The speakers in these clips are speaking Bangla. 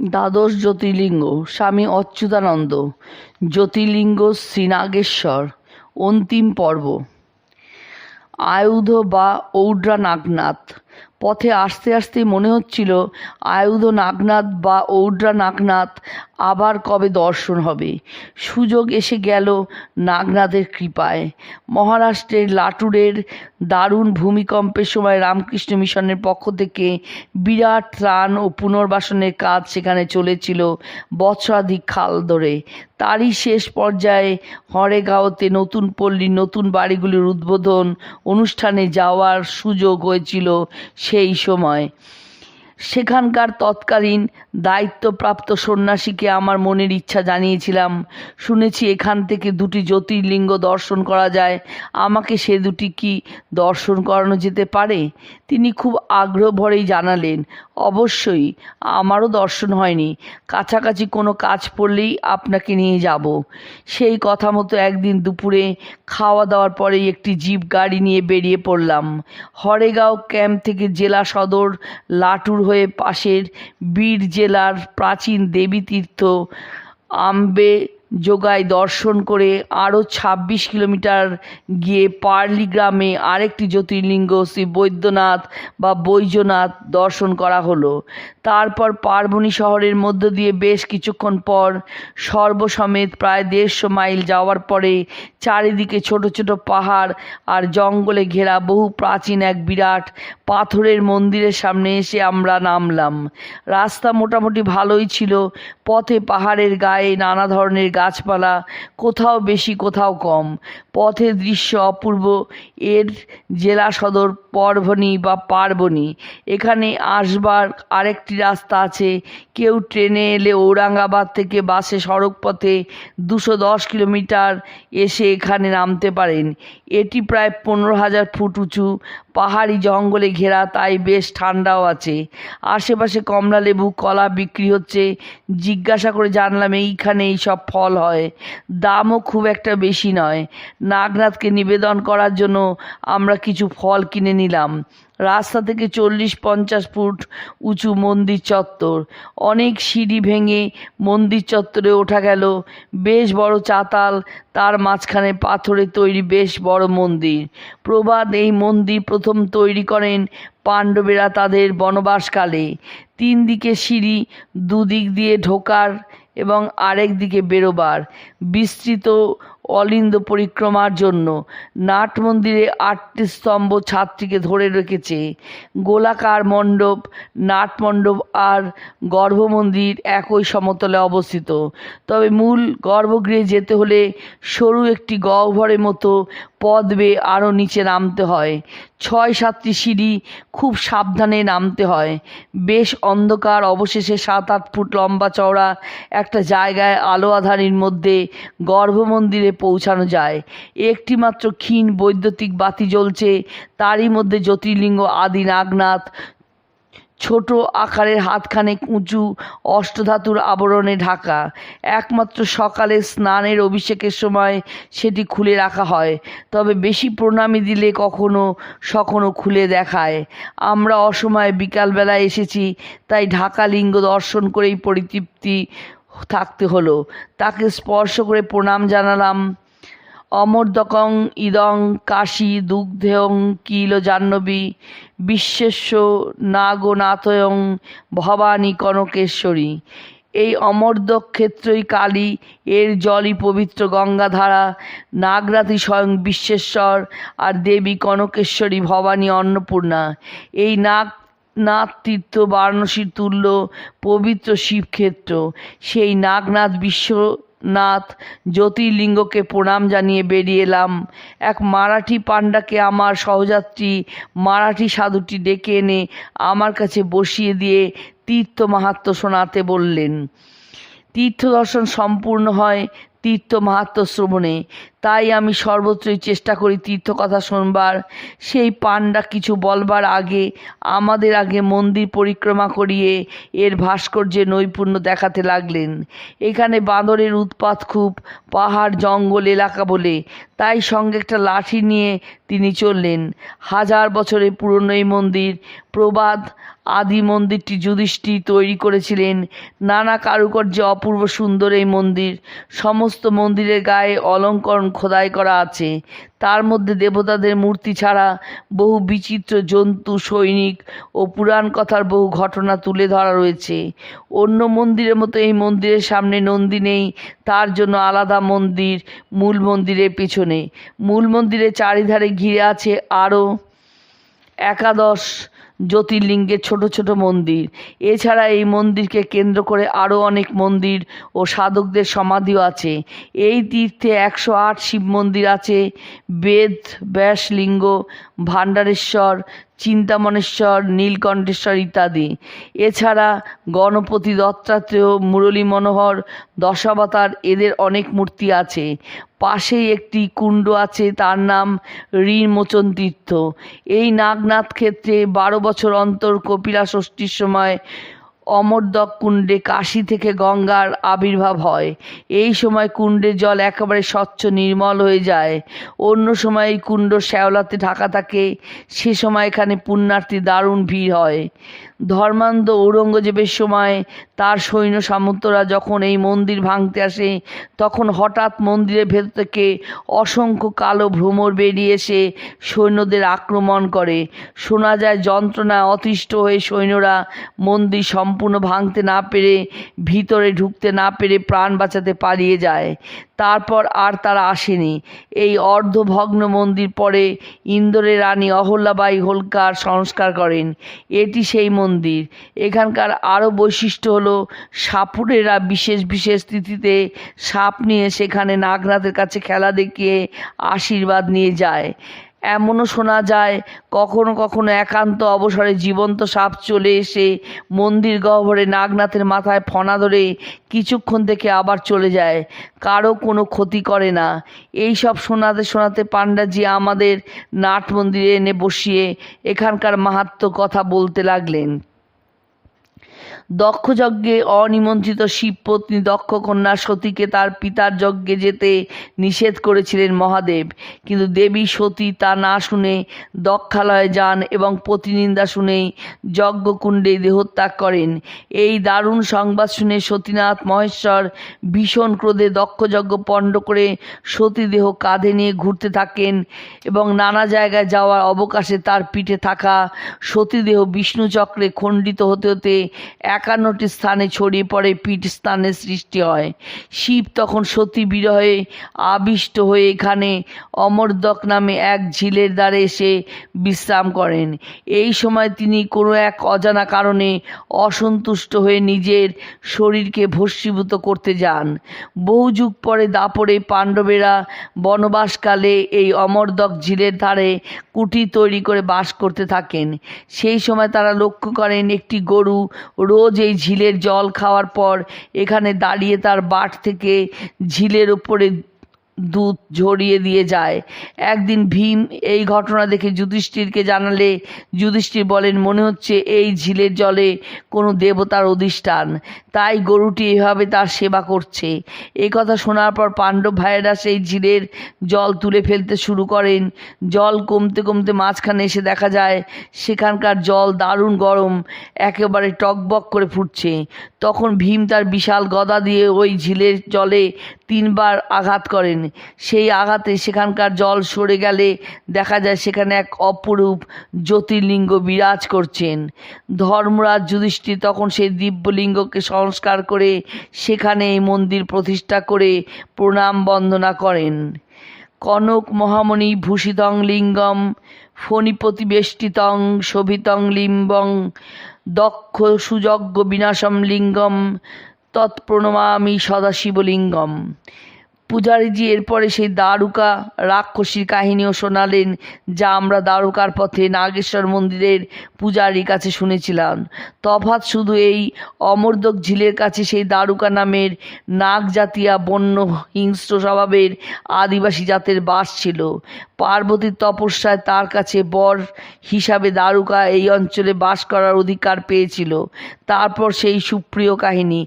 দ্বাদশ জ্যোতির্লিঙ্গ স্বামী অচ্যুতানন্দ জ্যোতির্লিঙ্গ শ্রীনাগেশ্বর অন্তিম পর্ব। আয়ুধ বা ঔড্রা নাগনাথ পথে আসতে আসতেই মনে হচ্ছিল আয়ুধ নাগনাথ বা ঔড্রা নাগনাথ আবার কবে দর্শন হবে। সুযোগ এসে গেল নাগনাথের কৃপায়। মহারাষ্ট্রের লাটুরের দারুণ ভূমিকম্পের সময় রামকৃষ্ণ মিশনের পক্ষ থেকে বিরাট ত্রাণ ও পুনর্বাসনের কাজ সেখানে চলেছিল বছরাধিক খাল ধরে। তারই শেষ পর্যায়ে হরেগাঁওতে নতুন পল্লীর নতুন বাড়িগুলির উদ্বোধন অনুষ্ঠানে যাওয়ার সুযোগ হয়েছিল সেই সময় সেখানকার তৎকালীন দায়িত্বপ্রাপ্ত সন্ন্যাসীকে আমার মনের ইচ্ছা জানিয়েছিলাম। শুনেছি এখান থেকে দুটি জ্যোতির্লিঙ্গ দর্শন করা যায়। আমাকে সে দুটি কি দর্শন করানো যেতে পারে? তিনি খুব আগ্রহ ভরেই জানালেন, অবশ্যই, আমারও দর্শন হয়নি। কাছাকাছি কোনো কাজ পড়লেই আপনাকে নিয়ে যাব। সেই কথা মতো একদিন দুপুরে খাওয়া দাওয়ার পরেই একটি জিপ গাড়ি নিয়ে বেরিয়ে পড়লাম। হরেগাঁও ক্যাম্প থেকে জেলা সদর লাটুর হয়ে পাশের বীর জেলার প্রাচীন দেবীতীর্থ আম্বে যোগায় দর্শন করে আরও ছাব্বিশ কিলোমিটার গিয়ে পার্লি গ্রামে আরেকটি জ্যোতির্লিঙ্গ শ্রী বৈদ্যনাথ বা বৈদ্যনাথ দর্শন করা হলো। তারপর পার্বণী শহরের মধ্য দিয়ে বেশ কিছুক্ষণ পর সর্বসমেত প্রায় দেড়শো মাইল যাওয়ার পরে চারিদিকে ছোট ছোট পাহাড় আর জঙ্গলে ঘেরা বহু প্রাচীন এক বিরাট পাথরের মন্দিরের সামনে এসে আমরা নামলাম। রাস্তা মোটামুটি ভালোই ছিল। পথে পাহাড়ের গায়ে নানা ধরনের গাছপালা, কোথাও বেশি, কোথাও কম। পথের দৃশ্য অপূর্ব। এর জেলা সদর পরভণী বা পার্বণী। এখানে আসবার আরেকটি রাস্তা আছে। কেউ ট্রেনে এলে ঔরঙ্গাবাদ থেকে বাসে সড়ক পথে দুশো দশ কিলোমিটার এসে এখানে নামতে পারেন। এটি প্রায় পনেরো হাজার ফুট উঁচু। পাহাড়ি জঙ্গলে ঘেরা, তাই বেশ ঠান্ডাও আছে। আশেপাশে কমলা লেবু, কলা বিক্রি হচ্ছে। জিজ্ঞাসা করে জানলাম এইখানে এই সব ফল হয়। দামও খুব একটা বেশি নয়। নাগনাথকে নিবেদন করার জন্য আমরা কিছু ফল কিনে নিলাম। রাস্তা থেকে চল্লিশ পঞ্চাশ ফুট উঁচু মন্দির চত্বর। অনেক সিঁড়ি ভেঙে মন্দির চত্বরে ওঠা গেল। বেশ বড় চাতাল, তার মাঝখানে পাথরে তৈরি বেশ বড় মন্দির। প্রবাদ এই মন্দির প্রথম তৈরি করেন পাণ্ডবেরা তাদের বনবাসকালে। তিন দিকে সিঁড়ি, দুদিক দিয়ে ঢোকার এবং আরেক দিকে বেরোবার। বিস্তৃত অলিন্দ পরিক্রমার জন্য নাট মন্দিরে আটটি স্তম্ভ ছাদটিকে ধরে রেখেছে। গোলাকার মণ্ডপ, নাট মণ্ডপ আর গর্ভমন্দির একই সমতলে অবস্থিত। তবে মূল গর্ভগৃহে যেতে হলে সরু একটি গহ্বরের মতো পথ বেয়ে আরও নিচে নামতে হয়। ছয় সাতটি সিঁড়ি খুব সাবধানে নামতে হয়। বেশ অন্ধকার, অবশেষে সাত আট ফুট লম্বা চওড়া একটা জায়গায় আলো আধারির মধ্যে গর্ভমন্দিরে পৌঁছানো যায়। একটি মাত্র ক্ষীণ বৈদ্যুতিক বাতি জ্বলছে, তারই মধ্যে জ্যোতির্লিঙ্গ আদি নাগনাথ ছোট আকারের হাতখানেক উঁচু অষ্টধাতুর আবরণে ঢাকা। একমাত্র সকালে স্নানের অভিষেকের সময় সেটি খুলে রাখা হয়, তবে বেশি প্রণামী দিলে কখনো সখনো খুলে দেখায়। আমরা অসময়ে বিকালবেলায় এসেছি, তাই ঢাকা লিঙ্গ দর্শন করেই পরিতৃপ্তি থাকতে হলো। তাকে স্পর্শ করে প্রণাম জানালাম অমর্দকং ইদং কাশী দুগ্ধেয়ং কিল জাহ্নবী বিশ্বেশ্ব নাগনাথয়ং ভবানী কনকেশ্বরী। এই অমর্দক ক্ষেত্রই কালী, এর জলই পবিত্র গঙ্গাধারা, নাগরাতি স্বয়ং বিশ্বেশ্বর আর দেবী কনকেশ্বরী ভবানী অন্নপূর্ণা। এই নাগ নাথ তীর্থ বারাণসীর তুল্য পবিত্র শিবক্ষেত্র। সেই নাগনাথ বিশ্বনাথ জ্যোতির্লিঙ্গকে প্রণাম জানিয়ে বেরিয়ে এলাম। এক মারাঠি পাণ্ডাকে আমার সহযাত্রী, মারাঠি সাধুটি ডেকে এনে আমার কাছে বসিয়ে দিয়ে তীর্থ মাহাত্ম শোনাতে বললেন। তীর্থ দর্শন সম্পূর্ণ হয় তীর্থ মাহাত্ম শ্রবণে। তাই আমি সর্বত্রই চেষ্টা করি তীর্থকথা শোনবার। সেই পাণ্ডা কিছু বলবার আগে, আমাদের আগে মন্দির পরিক্রমা করিয়ে এর ভাস্কর্যে নৈপুণ্য দেখাতে লাগলেন। এখানে বাঁদরের উৎপাত খুব, পাহাড়, জঙ্গল, এলাকা বলে। তাই সঙ্গে একটা লাঠি নিয়ে তিনি চললেন। হাজার বছরের পুরনো এই মন্দির, প্রবাদ আদি মন্দিরটি যুধিষ্ঠির তৈরি করেছিলেন। নানা কারুকার্যে অপূর্ব সুন্দর এই মন্দির। সমস্ত মন্দিরের গায়ে অলঙ্করণ খোদাই করা আছে। তার মধ্যে দেবতাদের মূর্তি ছাড়া বহু বিচিত্র জন্তু, সৈনিক ও পুরাণ কথার বহু ঘটনা তুলে ধরা রয়েছে। অন্য মন্দিরের মতো এই মন্দিরের সামনে নন্দী নেই, তার জন্য আলাদা মন্দির মূল মন্দিরের পেছনে। মূল মন্দিরের চারিধারে ঘিরে আছে আরও একাদশ জ্যোতির্লিঙ্গের ছোট ছোট মন্দির। এছাড়া এই মন্দিরকে কেন্দ্র করে আরও অনেক মন্দির ও সাধকদের সমাধিও আছে। এই তীর্থে একশো আট শিব মন্দির আছে, বেদ, ব্যাসলিঙ্গ, ভাণ্ডারেশ্বর চিন্তামণেশ্বর নীলকণ্ঠেশ্বর ইত্যাদি। এছাড়া গণপতি দত্তাত্রেয়, মুরলী মনোহর, দশাবতার এদের অনেক মূর্তি আছে। পাশেই একটি কুণ্ড আছে, তার নাম ঋণমোচন তীর্থ এই নাগনাথ ক্ষেত্রে বারো বছর অন্তর কপিলা ষষ্ঠীর সময় অমরদক কুণ্ডে কাশী থেকে গঙ্গার আবির্ভাব হয়। এই সময় কুণ্ডের জল একেবারে স্বচ্ছ নির্মল হয়ে যায়। অন্য সময় এই কুণ্ড শ্যাওলাতে ঢাকা থাকে, সে সময় এখানে পুণ্যার্থী দারুণ ভিড় হয়। ধর্মান্ধ ঔরঙ্গজেবের সময় তার সৈন্য সামন্তরা যখন এই মন্দির ভাঙতে আসে, তখন হঠাৎ মন্দিরের ভেতর থেকে অসংখ্য কালো ভ্রমর বেরিয়ে এসে সৈন্যদের আক্রমণ করে। শোনা যায় যন্ত্রণায় অতিষ্ঠ হয়ে সৈন্যরা মন্দির সম্পূর্ণ ভাঙতে না পেরে, ভিতরে ঢুকতে না পেরে প্রাণ বাঁচাতে পালিয়ে যায়। তারপর আর তারা আসেনি। এই অর্ধভগ্ন মন্দির পরে ইন্দোরের রানী অহল্যাবাই হোলকার সংস্কার করেন। এটি সেই মন্দির। এখানকার আরও বৈশিষ্ট্য হলো, সাপুরেরা বিশেষ বিশেষ তিথিতে সাপ নিয়ে সেখানে নাগনাথের কাছে খেলা দেখিয়ে আশীর্বাদ নিয়ে যায়। এমনও শোনা যায়, কখনো কখনো একান্ত অবসরে জীবন্ত সাপ চলে এসে মন্দির গহ্বরে নাগনাথের মাথায় ফনা ধরে কিছুক্ষণ থেকে আবার চলে যায়। কারও কোনো ক্ষতি করে না। এই সব শোনাতে শোনাতে পাণ্ডাজি আমাদের নাট মন্দিরে এনে বসিয়ে এখানকার মাহাত্ম কথা বলতে লাগলেন। দক্ষযজ্ঞে অনিমন্ত্রিত শিবপত্নী দক্ষকন্যা সতীকে তার পিতার যজ্ঞে যেতে নিষেধ করেছিলেন মহাদেব। কিন্তু দেবী সতী তা না শুনে দক্ষালয়ে যান এবং প্রতিনিন্দা শুনেই যজ্ঞকুণ্ডে দেহত্যাগ করেন। এই দারুণ সংবাদ শুনে সতীনাথ মহেশ্বর ভীষণ ক্রোধে দক্ষযজ্ঞ পণ্ড করে সতীদেহ কাঁধে নিয়ে ঘুরতে থাকেন এবং নানা জায়গায় যাওয়ার অবকাশে তার পিঠে থাকা সতীদেহ বিষ্ণুচক্রে খণ্ডিত হতে হতে একান্নটি স্থানে ছড়িয়ে পড়ে, পীঠ স্থানের সৃষ্টি হয়। শিব তখন সতী বিরহে আবিষ্ট হয়ে এখানে অমরদক নামে এক ঝিলের দ্বারে এসে বিশ্রাম করেন। এই সময় তিনি কোনো এক অজানা কারণে অসন্তুষ্ট হয়ে নিজের শরীরকে ভস্মীভূত করতে যান। বহু যুগ পরে দাপরে পাণ্ডবেরা বনবাসকালে এই অমরদক ঝিলের ধারে কুটি তৈরি করে বাস করতে থাকেন। সেই সময় তারা লক্ষ্য করেন একটি গরু রোজ এই ঝিলের জল খাওয়ার পর এখানে দাঁড়িয়ে তার বাট থেকে ঝিলের উপরে দুধ ঝরিয়ে দিয়ে যায়। একদিন ভীম এই ঘটনা দেখে যুধিষ্ঠিরকে জানালে। যুধিষ্ঠির বলেন, মনে হচ্ছে এই ঝিলের জলে কোনো দেবতার অধিষ্ঠান। তাই গরুটি এভাবে তার সেবা করছে। এই কথা শোনার পর পাণ্ডব ভাইয়েরা সেই ঝিলের জল তুলে ফেলতে শুরু করেন। জল কমতে কমতে মাঝখানে এসে দেখা যায়, সেখানকার জল দারুণ গরম, একেবারে টকবক করে ফুটছে। তখন ভীম তার বিশাল গদা দিয়ে ওই ঝিলের জলে তিনবার আঘাত করেন। সেই আঘাতে সেখানকার জল সরে গেলে দেখা যায় সেখানে এক অপরূপ জ্যোতির্লিঙ্গ বিরাজ করছেন। ধর্মরাজ যুধিষ্ঠির তখন সেই দিব্যলিঙ্গকে সংস্কার করে সেখানে এই মন্দির প্রতিষ্ঠা করে প্রণাম বন্দনা করেন। কনক মহামণি ভূষিতং লিঙ্গম ফণিপ্রতিবেষ্টিতং শোভিতং লিম্বং, দক্ষ সুযজ্ঞ বিনাশম লিঙ্গম, তৎপ্রণমামি সদাশিবলিঙ্গম। পূজারীজি এরপরে সেই দারুকা রাক্ষসীর কাহিনীও শোনালেন, যা আমরা দ্বারকার পথে নাগেশ্বর মন্দিরের পূজারীর কাছে শুনেছিলাম। তফাৎ শুধু এই অমর্দক ঝিলের কাছে সেই দারুকা নামের নাগ জাতীয় বন্য হিংস্র স্বভাবের আদিবাসী জাতের বাস ছিল। পার্বতীর তপস্যায় তার কাছে বর হিসাবে দারুকা এই অঞ্চলে বাস করার অধিকার পেয়েছিল। তারপর সেই সুপ্রিয় কাহিনী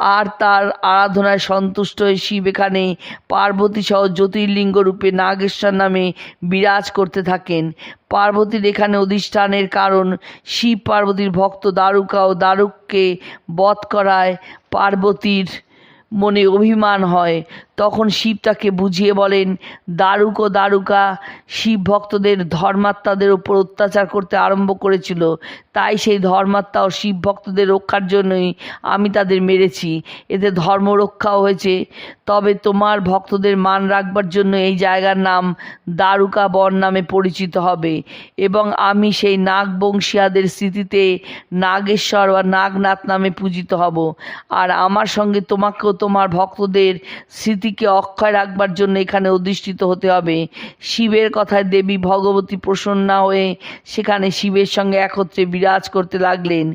আর তার আরাধনায় সন্তুষ্ট হয়ে শিব এখানে পার্বতী সহ জ্যোতির্লিঙ্গ রূপে নাগেশ্বর নামে বিরাজ করতে থাকেন। পার্বতীর এখানে অধিষ্ঠানের কারণ, শিব পার্বতীর ভক্ত দ্বারুকা ও দ্বারুককে বধ করায় পার্বতীর মনে অভিমান হয়। তখন শিব তাকে বুঝিয়ে বলেন, দারুক ও দারুকা, শিব ভক্তদের ধর্মাত্মাদের উপর অত্যাচার করতে আরম্ভ করেছিল। তাই সেই ধর্মাত্মা ও শিব ভক্তদের রক্ষার জন্যই আমি তাদের মেরেছি। এতে ধর্ম রক্ষাও হয়েছে। তবে তোমার ভক্তদের মান রাখবার জন্য এই জায়গার নাম দারুকা বন নামে পরিচিত হবে। এবং আমি সেই নাগ নাগবংশীয়াদের স্মৃতিতে নাগেশ্বর বা নাগনাথ নামে পূজিত হব। আর আমার সঙ্গে তোমাকেও তোমার ভক্তদের স্মৃতিকে অক্ষয় রাখবার জন্য এখানে অধিষ্ঠিত হতে হবে। শিবের কথায় দেবী ভগবতী প্রসন্না হয়ে সেখানে শিবের সঙ্গে একত্রে বিরাজ করতে লাগলেন।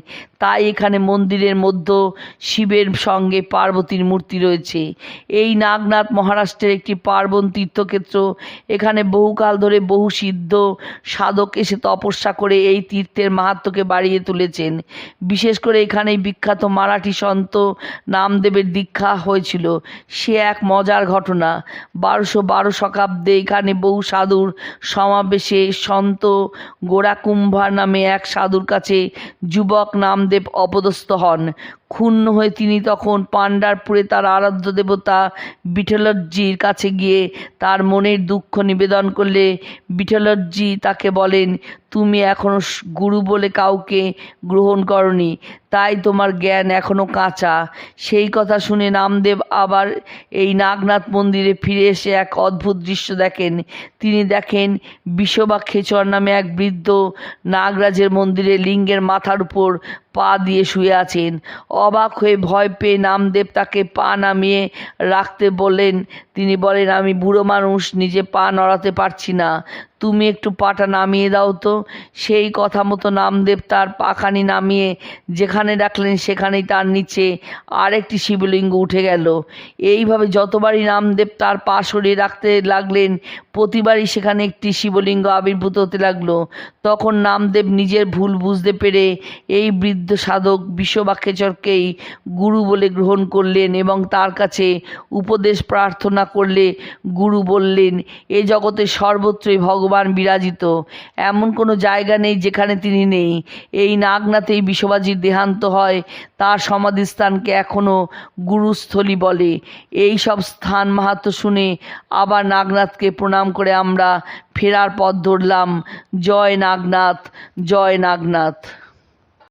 তাই এখানে মন্দিরের মধ্যে শিবের সঙ্গে পার্বতীর মূর্তি রয়েছে। এই নাগনাথ মহারাষ্ট্রের একটি পার্বণ তীর্থক্ষেত্র। এখানে বহুকাল ধরে বহু সিদ্ধ সাধক এসে তপস্যা করে এই তীর্থের মাহাত্ম্যকে বাড়িয়ে তুলেছেন। বিশেষ করে এখানেই বিখ্যাত মারাঠি সন্ত নামদেবের দীক্ষা হয়েছিল। সে এক মজার ঘটনা। বারোশো বারো শতাব্দে এখানে বহু সাধুর সমাবেশে সন্ত গোড়াকুম্ভার নামে এক সাধুর কাছে যুবক নামদেব অপদস্থ হন। ক্ষুণ্ণ হয়ে তিনি তখন পাণ্ডারপুরে তার আরাধ্য দেবতা বিঠলজ্জির কাছে গিয়ে তার মনের দুঃখ নিবেদন করলে বিঠলজ্জি তাকে বলেন, তুমি এখনও গুরু বলে কাউকে গ্রহণ করনি, তাই তোমার জ্ঞান এখনও কাঁচা সেই কথা শুনে নামদেব আবার এই নাগনাথ মন্দিরে ফিরে এসে এক অদ্ভুত দৃশ্য দেখেন। তিনি দেখেন বিশ্ববা খেচর নামে এক বৃদ্ধ নাগরাজের মন্দিরে লিঙ্গের মাথার উপর পা দিয়ে শুয়ে আছেন। অবাক হয়ে ভয় পেয়ে নামদেব তাকে পা নামিয়ে রাখতে বললেন তিনি বলেন, আমি বুড়ো মানুষ, নিজে পা নড়াতে পারছি না। তুমি একটু পাটা নামিয়ে দাও তো। সেই কথা মতো নামদেব তার পাখানি নামিয়ে যেখানে রাখলেন সেখানেই তার নিচে আরেকটি শিবলিঙ্গ উঠে গেল। এইভাবে যতবারই নামদেব তার পা সরিয়ে রাখতে লাগলেন, প্রতিবারই সেখানে একটি শিবলিঙ্গ আবির্ভূত হতে লাগল। তখন নামদেব নিজের ভুল বুঝতে পেরে এই বৃদ্ধ সাধক বিশ্ববাক্যেচরকেই গুরু বলে গ্রহণ করলেন এবং তার কাছে উপদেশ প্রার্থনা করলে গুরু বললেন, এ জগতে সর্বত্রই ভগবান বিরাজিত। এমন কোনো জায়গা নেই যেখানে তিনি নেই। এই নাগনাথেই বিশ্ববাজির দেহান্ত হয়। তার সমাধিস্থানকে এখনও গুরুস্থলী বলে। এই সব স্থান মাহাত্ম শুনে আবার নাগনাথকে প্রণাম করে আমরা ফেরার পথ ধরলাম। জয় নাগনাথ জয় নাগনাথ।